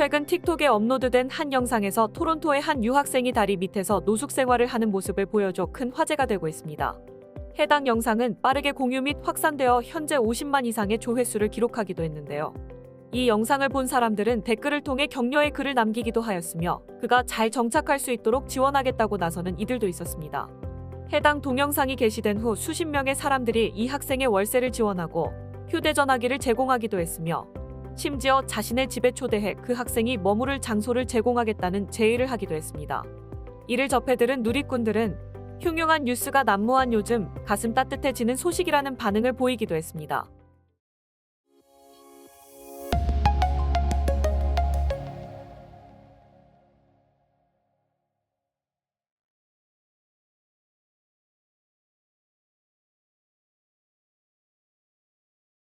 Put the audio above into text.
최근 틱톡에 업로드된 한 영상에서 토론토의 한 유학생이 다리 밑에서 노숙 생활을 하는 모습을 보여줘 큰 화제가 되고 있습니다. 해당 영상은 빠르게 공유 및 확산되어 현재 50만 이상의 조회수를 기록하기도 했는데요. 이 영상을 본 사람들은 댓글을 통해 격려의 글을 남기기도 하였으며 그가 잘 정착할 수 있도록 지원하겠다고 나서는 이들도 있었습니다. 해당 동영상이 게시된 후 수십 명의 사람들이 이 학생의 월세를 지원하고 휴대전화기를 제공하기도 했으며 심지어 자신의 집에 초대해 그 학생이 머무를 장소를 제공하겠다는 제의를 하기도 했습니다. 이를 접해 들은 누리꾼들은 흉흉한 뉴스가 난무한 요즘 가슴 따뜻해지는 소식이라는 반응을 보이기도 했습니다.